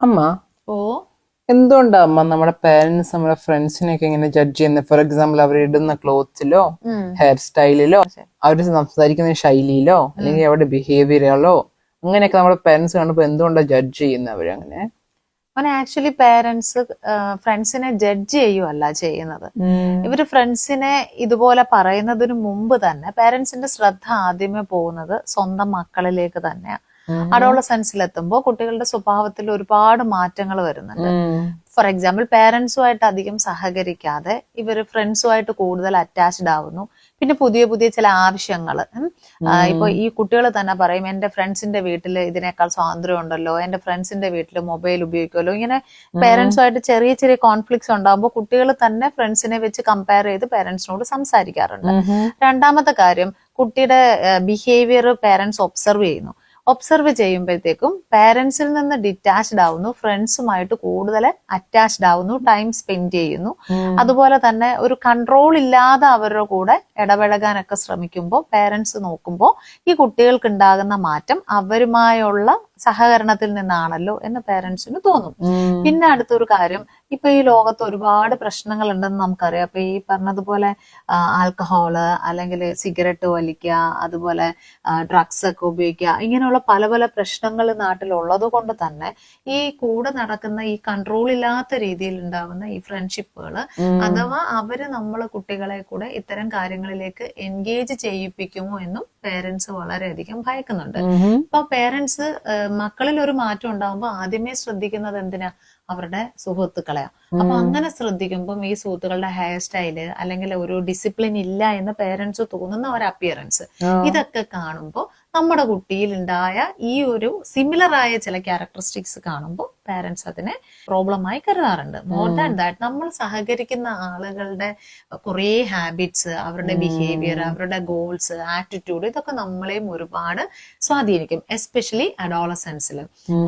അമ്മ ഓ. എന്തുകൊണ്ടാ അമ്മ നമ്മുടെ പേരൻസ് നമ്മുടെ ഫ്രണ്ട്സിനെയൊക്കെ ഇങ്ങനെ ജഡ്ജ് ചെയ്യുന്നത് ഫോർ എക്സാമ്പിൾ അവർ ഇടുന്ന ക്ലോത്ത്സിലോ ഹെയർ സ്റ്റൈലിലോ അവർ സംസാരിക്കുന്ന ശൈലിയിലോ അല്ലെങ്കിൽ അവരുടെ ബിഹേവിയറിലോ അങ്ങനെയൊക്കെ നമ്മുടെ പേരൻസ് കാണുമ്പോൾ എന്തുകൊണ്ടാ ജഡ്ജ് ചെയ്യുന്നത് അവരങ്ങനെ അങ്ങനെ? ആക്ച്വലി പേരൻസ് ഫ്രണ്ട്സിനെ ജഡ്ജ് ചെയ്യുമല്ല ചെയ്യുന്നത്. ഇവർ ഫ്രണ്ട്സിനെ ഇതുപോലെ പറയുന്നതിന് മുമ്പ് തന്നെ പേരൻസിന്റെ ശ്രദ്ധ ആദ്യമേ പോകുന്നത് സ്വന്തം മക്കളിലേക്ക് തന്നെയാണ് അഡോളസെൻസിൽ എത്തുമ്പോൾ കുട്ടികളുടെ സ്വഭാവത്തിൽ ഒരുപാട് മാറ്റങ്ങൾ വരുന്നുണ്ട്. ഫോർ എക്സാമ്പിൾ പേരൻസുമായിട്ട് അധികം സഹകരിക്കാതെ ഇവർ ഫ്രണ്ട്സുമായിട്ട് കൂടുതൽ അറ്റാച്ച്ഡ് ആവുന്നു. പിന്നെ പുതിയ പുതിയ ചില ആവശ്യങ്ങൾ ഇപ്പൊ ഈ കുട്ടികൾ തന്നെ പറയും എന്റെ ഫ്രണ്ട്സിന്റെ വീട്ടിൽ ഇതിനേക്കാൾ സ്വാതന്ത്ര്യം ഉണ്ടല്ലോ എന്റെ ഫ്രണ്ട്സിന്റെ വീട്ടിൽ മൊബൈൽ ഉപയോഗിക്കുമല്ലോ. ഇങ്ങനെ പേരൻസുമായിട്ട് ചെറിയ ചെറിയ കോൺഫ്ലിക്ട്സ് ഉണ്ടാകുമ്പോൾ കുട്ടികൾ തന്നെ ഫ്രണ്ട്സിനെ വെച്ച് കമ്പയർ ചെയ്ത് പേരൻസിനോട് സംസാരിക്കാറുണ്ട്. രണ്ടാമത്തെ കാര്യം കുട്ടിയുടെ ബിഹേവിയർ പേരൻസ് ഒബ്സർവ് ചെയ്യുന്നു. ഒബ്സർവ് ചെയ്യുമ്പോഴത്തേക്കും പേരൻസിൽ നിന്ന് ഡിറ്റാച്ച്ഡ് ആവുന്നു ഫ്രണ്ട്സുമായിട്ട് കൂടുതൽ അറ്റാച്ച്ഡ് ആവുന്നു ടൈം സ്പെൻഡ് ചെയ്യുന്നു. അതുപോലെ തന്നെ ഒരു കൺട്രോൾ ഇല്ലാതെ അവരുടെ കൂടെ ഇടപഴകാനൊക്കെ ശ്രമിക്കുമ്പോൾ പേരൻസ് നോക്കുമ്പോൾ ഈ കുട്ടികൾക്ക് ഉണ്ടാകുന്ന മാറ്റം അവരുമായുള്ള സഹകരണത്തിൽ നിന്നാണല്ലോ എന്ന് പേരൻസിന് തോന്നും. പിന്നെ അടുത്തൊരു കാര്യം ഇപ്പൊ ഈ ലോകത്ത് ഒരുപാട് പ്രശ്നങ്ങൾ ഉണ്ടെന്ന് നമുക്കറിയാം. അപ്പൊ ഈ പറഞ്ഞതുപോലെ ആൽക്കഹോൾ അല്ലെങ്കിൽ സിഗരറ്റ് വലിക്കുക അതുപോലെ ഡ്രഗ്സ് ഒക്കെ ഉപയോഗിക്കുക ഇങ്ങനെയുള്ള പല പല പ്രശ്നങ്ങൾ നാട്ടിലുള്ളത് കൊണ്ട് തന്നെ ഈ കൂടെ നടക്കുന്ന ഈ കൺട്രോൾ ഇല്ലാത്ത രീതിയിൽ ഉണ്ടാവുന്ന ഈ ഫ്രണ്ട്ഷിപ്പുകൾ അഥവാ അവർ നമ്മളെ കുട്ടികളെ കൂടെ ഇത്തരം കാര്യങ്ങളിലേക്ക് എൻഗേജ് ചെയ്യിപ്പിക്കുമോ എന്നും പേരൻസ് വളരെയധികം ഭയക്കുന്നുണ്ട്. അപ്പൊ പേരൻസ് മക്കളിൽ ഒരു മാറ്റം ഉണ്ടാകുമ്പോൾ ആദ്യമേ ശ്രദ്ധിക്കുന്നത് എന്തിനാ? അവരുടെ സുഹൃത്തുക്കളെയാ. അപ്പൊ അങ്ങനെ ശ്രദ്ധിക്കുമ്പോൾ ഈ സുഹൃത്തുക്കളുടെ ഹെയർ സ്റ്റൈൽ അല്ലെങ്കിൽ ഒരു ഡിസിപ്ലിൻ ഇല്ല എന്ന് പേരൻസ് തോന്നുന്ന ഒരു അപ്പിയറൻസ് ഇതൊക്കെ കാണുമ്പോൾ നമ്മുടെ കുട്ടിയിൽ ഉണ്ടായ ഈ ഒരു സിമിലർ ആയ ചില ക്യാരക്ടറിസ്റ്റിക്സ് കാണുമ്പോൾ പാരന്റ്സ് അതിനെ പ്രോബ്ലമായി കരുതാറുണ്ട്. മോർ ദാൻ ദാറ്റ് നമ്മൾ സഹകരിക്കുന്ന ആളുകളുടെ കുറേ ഹാബിറ്റ്സ് അവരുടെ ബിഹേവിയർ അവരുടെ ഗോൾസ് ആറ്റിറ്റ്യൂഡ് ഇതൊക്കെ നമ്മളെയും ഒരുപാട് സ്വാധീനിക്കും എസ്പെഷ്യലി അഡോളസെൻസിൽ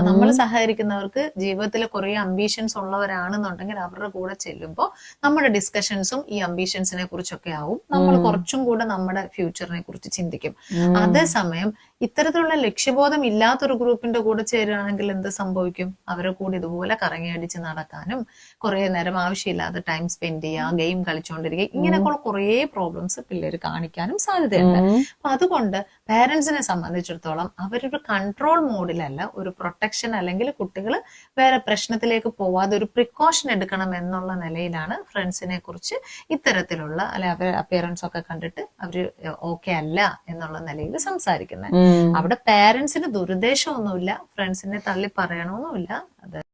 നമ്മൾ സഹകരിക്കുന്നവർക്ക് ജീവിതത്തിൽ കുറേ അംബീഷൻസ് ഉള്ളവരാണെന്നുണ്ടെങ്കിൽ അവരുടെ കൂടെ ചെല്ലുമ്പോൾ നമ്മുടെ ഡിസ്കഷൻസും ഈ അംബീഷൻസിനെ കുറിച്ചൊക്കെ ആവും. നമ്മൾ കുറച്ചും കൂടെ നമ്മുടെ ഫ്യൂച്ചറിനെ കുറിച്ച് ചിന്തിക്കും. അതേസമയം ഇത്തരത്തിലുള്ള ലക്ഷ്യബോധം ഇല്ലാത്തൊരു ഗ്രൂപ്പിന്റെ കൂടെ ചേരുകയാണെങ്കിൽ എന്ത് സംഭവിക്കും? അവരെ കൂടെ ഇതുപോലെ കറങ്ങി അടിച്ച് നടക്കാനും കുറെ നേരം ആവശ്യമില്ലാതെ ടൈം സ്പെൻഡ് ചെയ്യുക ഗെയിം കളിച്ചുകൊണ്ടിരിക്കുക ഇങ്ങനെയൊക്കെയുള്ള കുറേ പ്രോബ്ലംസ് പിള്ളേർ കാണിക്കാനും സാധ്യതയുണ്ട്. അപ്പൊ അതുകൊണ്ട് പേരൻസിനെ സംബന്ധിച്ചിടത്തോളം അവരൊരു കൺട്രോൾ മോഡിലല്ല ഒരു പ്രൊട്ടക്ഷൻ അല്ലെങ്കിൽ കുട്ടികൾ വേറെ പ്രശ്നത്തിലേക്ക് പോവാതെ ഒരു പ്രിക്കോഷൻ എടുക്കണം എന്നുള്ള നിലയിലാണ് ഫ്രണ്ട്സിനെ കുറിച്ച് ഇത്തരത്തിലുള്ള അല്ലെ അവർ അപ്പിയറൻസ് ഒക്കെ കണ്ടിട്ട് അവർ ഓക്കെ അല്ല എന്നുള്ള നിലയിൽ സംസാരിക്കുന്നത് അവിടെ പേരൻസിന് ദുരുദ്ദേശമൊന്നുമില്ല. ഫ്രണ്ട്സിനെ തള്ളി പറയണമെന്നുമില്ല. അത്